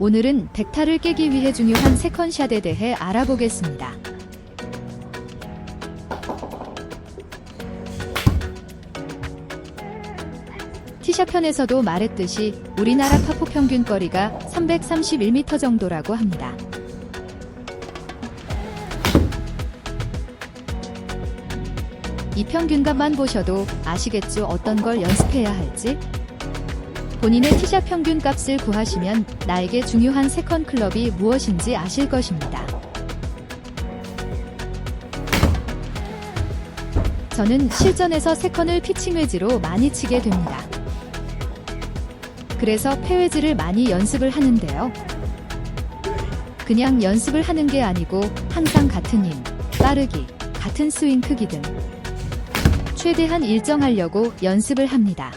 오늘은 백타를 깨기 위해 중요한 세컨샷에 대해 알아보겠습니다. 티샷 편에서도 말했듯이 우리나라 파포 평균 거리가 331m 정도라고 합니다. 이 평균값만 보셔도 아시겠죠 어떤 걸 연습해야 할지? 본인의 티샷 평균 값을 구하시면 나에게 중요한 세컨 클럽이 무엇인지 아실 것입니다. 저는 실전에서 세컨을 피칭 웨지로 많이 치게 됩니다. 그래서 페웨지를 많이 연습을 하는데요. 그냥 연습을 하는 게 아니고 항상 같은 힘, 빠르기, 같은 스윙 크기 등 최대한 일정하려고 연습을 합니다.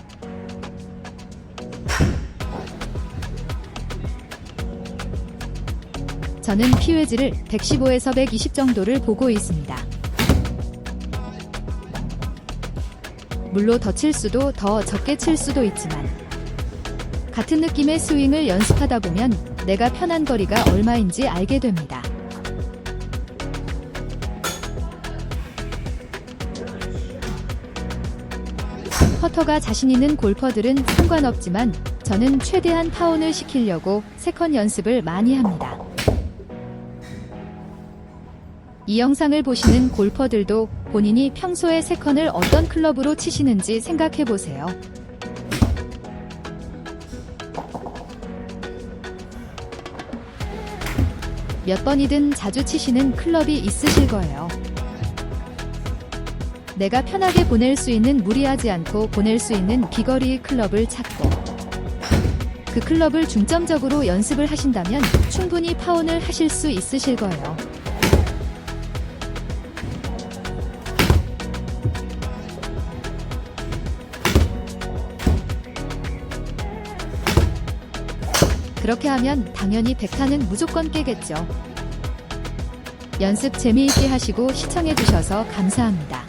저는 피웨지를 115에서 120 정도를 보고 있습니다. 물로 더 칠 수도 더 적게 칠 수도 있지만 같은 느낌의 스윙을 연습하다 보면 내가 편한 거리가 얼마인지 알게 됩니다. 퍼터가 자신 있는 골퍼들은 상관없지만 저는 최대한 파혼을 시키려고 세컨 연습을 많이 합니다. 이 영상을 보시는 골퍼들도 본인이 평소에 세컨을 어떤 클럽으로 치시는지 생각해 보세요. 몇 번이든 자주 치시는 클럽이 있으실 거예요. 내가 편하게 보낼 수 있는 무리하지 않고 보낼 수 있는 비거리의 클럽을 찾고 그 클럽을 중점적으로 연습을 하신다면 충분히 파혼을 하실 수 있으실 거예요. 그렇게 하면 당연히 백타는 무조건 깨겠죠. 연습 재미있게 하시고 시청해주셔서 감사합니다.